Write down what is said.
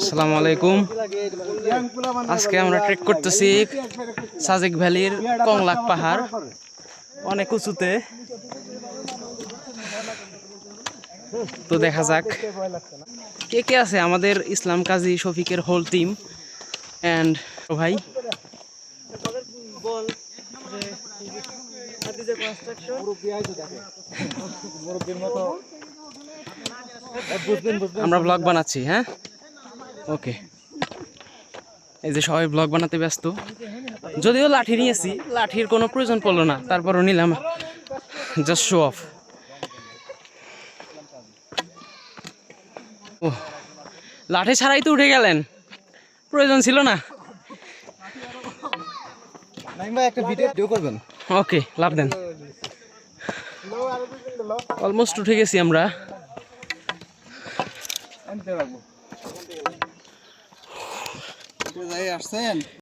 আসসালামু আলাইকুম। আজকে আমরা ট্রেক করতেছি সাজেক ভ্যালির কংলাক পাহাড়, অনেক উঁচুতে। তো দেখা যাক কে কে আছে আমাদের ইসলাম কাজী শফিকের হোল টিম অ্যান্ড ভাই আমরা ব্লগ বানাচ্ছি হ্যাঁ? ওকে এই যে সবাই ব্লগ বানাতে ব্যস্ত। যদিও লাঠি নিয়েছি, লাঠির কোনো প্রয়োজন পড়ল না, তারপরও নিলাম। জাস্ট শো অফ ও, লাঠি ছাড়াই তো উঠে গেলেন। প্রয়োজন ছিল না। একটা ভিডিও করবেন? ওকে লাভ দেন। অলমোস্ট উঠে গেছি আমরা। আসছেন?